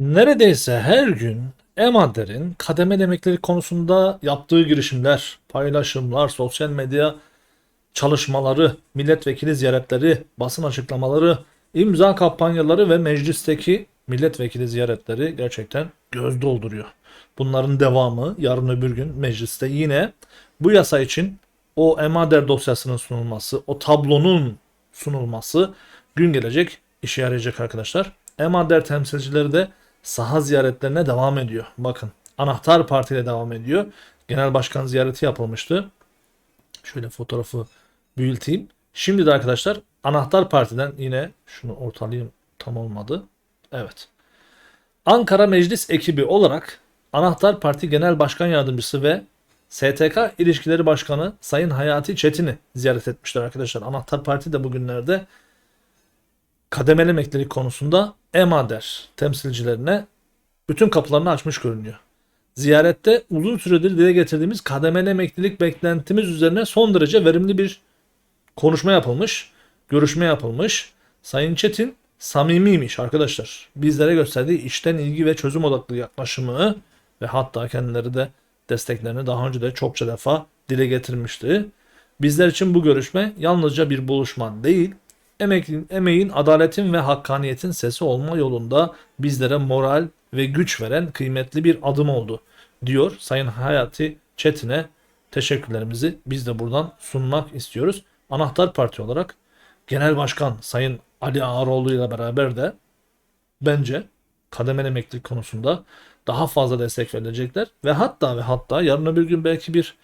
Neredeyse her gün Emader'in kademeli emeklilik konusunda yaptığı girişimler, paylaşımlar, sosyal medya çalışmaları, milletvekili ziyaretleri, basın açıklamaları, imza kampanyaları ve meclisteki milletvekili ziyaretleri gerçekten göz dolduruyor. Bunların devamı yarın öbür gün mecliste yine bu yasa için o Emader dosyasının sunulması, o tablonun sunulması gün gelecek işe yarayacak arkadaşlar. Emader temsilcileri de saha ziyaretlerine devam ediyor. Bakın anahtar partiyle devam ediyor. Genel başkan ziyareti yapılmıştı. Şöyle fotoğrafı büyüteyim. Şimdi de arkadaşlar anahtar partiden yine şunu ortalayayım tam olmadı. Evet. Ankara Meclis ekibi olarak Anahtar Parti Genel Başkan Yardımcısı ve STK İlişkileri Başkanı Sayın Hayati Çetin'i ziyaret etmişler arkadaşlar. Anahtar Parti de bugünlerde kademeli emeklilik konusunda EMADER temsilcilerine bütün kapılarını açmış görünüyor. Ziyarette uzun süredir dile getirdiğimiz kademeli emeklilik beklentimiz üzerine son derece verimli bir konuşma yapılmış, görüşme yapılmış. Sayın Çetin samimiymiş arkadaşlar. Bizlere gösterdiği içten ilgi ve çözüm odaklı yaklaşımı ve hatta kendileri de desteklerini daha önce de çokça defa dile getirmişti. Bizler için bu görüşme yalnızca bir buluşma değil, emeğin, emeğin, adaletin ve hakkaniyetin sesi olma yolunda bizlere moral ve güç veren kıymetli bir adım oldu diyor Sayın Hayati Çetin'e teşekkürlerimizi biz de buradan sunmak istiyoruz. Anahtar Parti olarak Genel Başkan Sayın Ali Ağaroğlu ile beraber de bence kademeli emeklilik konusunda daha fazla destek verilecekler ve hatta ve hatta yarın öbür gün belki bir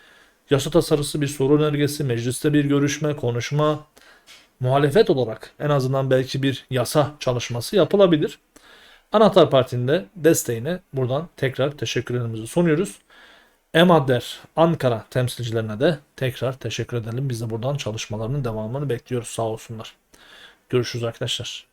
yasa tasarısı, bir soru önergesi, mecliste bir görüşme, konuşma, muhalefet olarak en azından belki bir yasa çalışması yapılabilir. Anahtar Parti'nin de desteğine buradan tekrar teşekkürlerimizi sunuyoruz. Emadder Ankara temsilcilerine de tekrar teşekkür edelim. Biz de buradan çalışmalarının devamını bekliyoruz sağ olsunlar. Görüşürüz arkadaşlar.